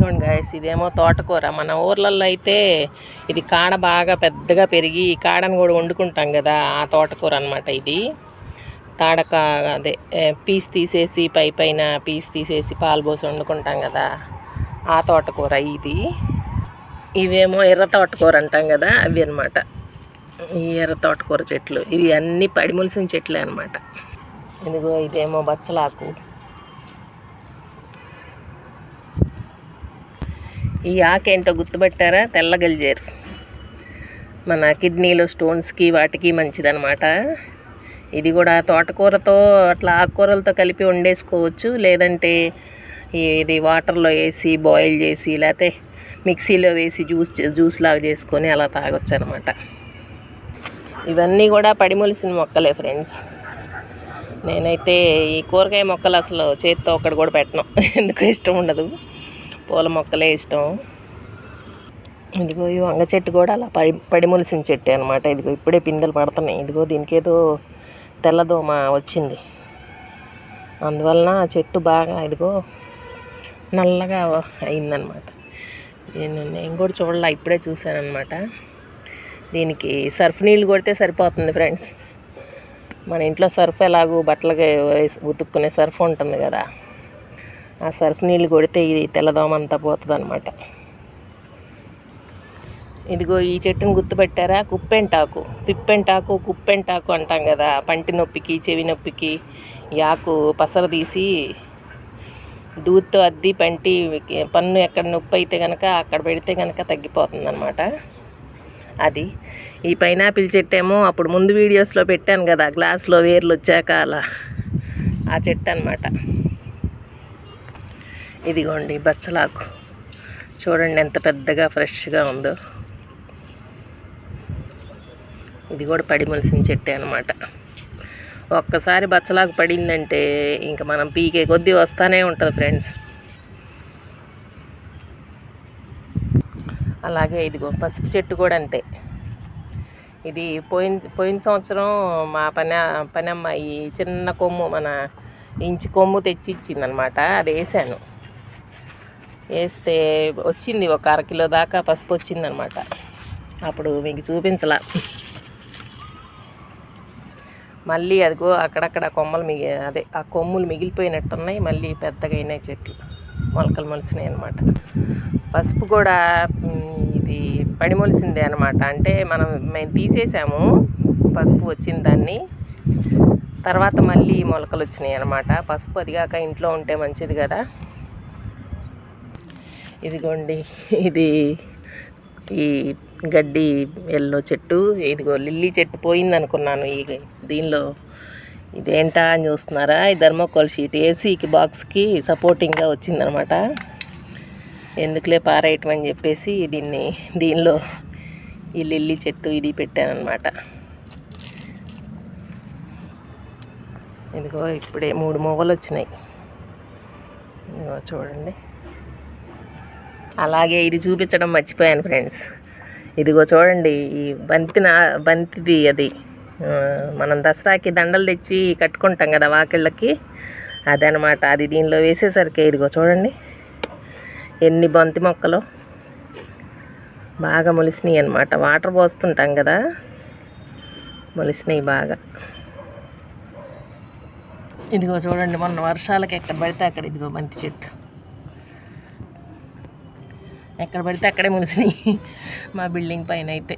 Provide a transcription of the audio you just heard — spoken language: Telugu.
ఇదిగోండి గాయస్ ఇదేమో తోటకూర. మన ఊర్లలో అయితే ఇది కాడ బాగా పెద్దగా పెరిగి ఈ కాడను కూడా వండుకుంటాం కదా ఆ తోటకూర అనమాట ఇది. తాడక అదే పీస్ తీసేసి పై పైన పీస్ తీసేసి పాలు పోసి వండుకుంటాం కదా ఆ తోటకూర ఇది. ఇవేమో ఎర్ర తోటకూర అంటాం కదా అవి అనమాట ఈ ఎర్ర తోటకూర చెట్లు ఇవి అన్నీ పడిములిసిన చెట్లే అనమాట ఇదిగో ఇదేమో బచ్చలాకు. ఈ ఆకేంటో గుర్తుపెట్టారా? తెల్ల గలిజేరు. మన కిడ్నీలో స్టోన్స్కి వాటికి మంచిదనమాట ఇది కూడా తోటకూరతో అట్లా ఆకుకూరలతో కలిపి వండేసుకోవచ్చు. లేదంటే ఇది వాటర్లో వేసి బాయిల్ చేసి లేకపోతే మిక్సీలో వేసి జ్యూస్ జ్యూస్ లాగా చేసుకొని అలా తాగొచ్చు అనమాట ఇవన్నీ కూడా పడిమొలిసిన మొక్కలే ఫ్రెండ్స్. నేనైతే ఈ కూరగాయ మొక్కలు అసలు చేత్తో ఒక్కటి కూడా పెట్టను. ఎందుకు ఇష్టం ఉండదు. పూల మొక్కలే ఇష్టం. ఇదిగో ఈ వంగ చెట్టు కూడా అలా పడి పడిమొలిసిన చెట్టు అనమాట ఇదిగో ఇప్పుడే పిందెలు పడుతున్నాయి. ఇదిగో దీనికి ఏదో తెల్లదోమ వచ్చింది. అందువలన ఆ చెట్టు బాగా ఇదిగో నల్లగా అయిందనమాట నేను నేను కూడా చూడలే ఇప్పుడే చూశానమాట దీనికి సర్ఫ్ నీళ్ళు కొడితే సరిపోతుంది ఫ్రెండ్స్. మన ఇంట్లో సర్ఫ్ ఎలాగూ బట్టలకి ఉతుక్కునే సర్ఫ్ ఉంటుంది కదా. ఆ సర్ఫ్ నీళ్ళు కొడితే ఇది తెల్లదోమ అంతా పోతుంది అనమాట ఇదిగో ఈ చెట్టుని గుర్తుపెట్టారా? కుప్పెంటాకు. పిప్పెంటాకు కుప్పెంటాకు అంటాం కదా. పంటి నొప్పికి చెవి నొప్పికి యాకు పసర తీసి దూత్తో అద్ది పంటి పన్ను ఎక్కడ నొప్పి అయితే కనుక అక్కడ పెడితే కనుక తగ్గిపోతుందన్నమాట. అది. ఈ పైనాపిల్ చెట్టు ఏమో అప్పుడు ముందు వీడియోస్లో పెట్టాను కదా. గ్లాస్లో వేర్లు వచ్చాక అలా. ఆ చెట్టు అనమాట ఇదిగోండి బచ్చలాకు. చూడండి ఎంత పెద్దగా ఫ్రెష్గా ఉందో. ఇది కూడా పడి మలిసిన చెట్టే అనమాట ఒక్కసారి బచ్చలాకు పడిందంటే ఇంకా మనం పీకే కొద్దీ వస్తానే ఉంటుంది ఫ్రెండ్స్. అలాగే ఇదిగో పసుపు చెట్టు కూడా అంతే. ఇది పోయిన పోయిన సంవత్సరం మా పని పనమ్మ ఈ చిన్న కొమ్ము మన ఇంచి కొమ్ము తెచ్చి ఇచ్చిందనమాట అది వేసాను. వేస్తే వచ్చింది ఒక అరకిలో దాకా పసుపు వచ్చిందనమాట. అప్పుడు మీకు చూపించలా. మళ్ళీ అదిగో అక్కడక్కడ కొమ్మలు మిగి అదే ఆ కొమ్ములు మిగిలిపోయినట్టున్నాయి మళ్ళీ పెద్దగా అయినాయి చెట్లు. మొలకలు మొలిసినాయి అనమాట పసుపు కూడా ఇది ఇది పడిమొలిసిందే అనమాట అంటే మనం మేము తీసేసాము పసుపు వచ్చిన దాన్ని. తర్వాత మళ్ళీ మొలకలు వచ్చినాయి అనమాట పసుపు అదిగాక ఇంట్లో ఉంటే మంచిది కదా. ఇదిగోండి ఇది ఈ గడ్డి ఎల్లో చెట్టు ఇదిగో లిల్లీ చెట్టు పోయింది అనుకున్నాను ఈ దీనిలో ఇదేంటా అని చూస్తున్నారా? ఈ ధర్మకోల్ షీట్ ఏసీకి బాక్స్కి సపోర్టింగ్గా వచ్చిందనమాట. ఎందుకులే పారేయటం అని చెప్పేసి దీన్ని దీనిలో ఈ లిల్లీ చెట్టు ఇది పెట్టానమాట ఇదిగో ఇప్పుడే మూడు మొగలు వచ్చినాయి. ఇదిగో చూడండి. అలాగే ఇది చూపించడం మర్చిపోయాను ఫ్రెండ్స్ ఇదిగో చూడండి ఈ బంతి నా బంతిది అది. మనం దసరాకి దండలు తెచ్చి కట్టుకుంటాం కదా వాకిళ్ళకి. అదనమాట అది దీనిలో వేసేసరికి ఇదిగో చూడండి. ఎన్ని బంతి మొక్కలు. బాగా మొలిసినాయి అనమాట వాటర్ పోస్తుంటాం కదా. మొలిసినాయి బాగా. ఇదిగో చూడండి మొన్న వర్షాలకి ఎక్కడ పడితే అక్కడ ఇదిగో బంతి చెట్టు. ఎక్కడ పడితే అక్కడే మునిసినాయి. మా బిల్డింగ్ పైన అయితే.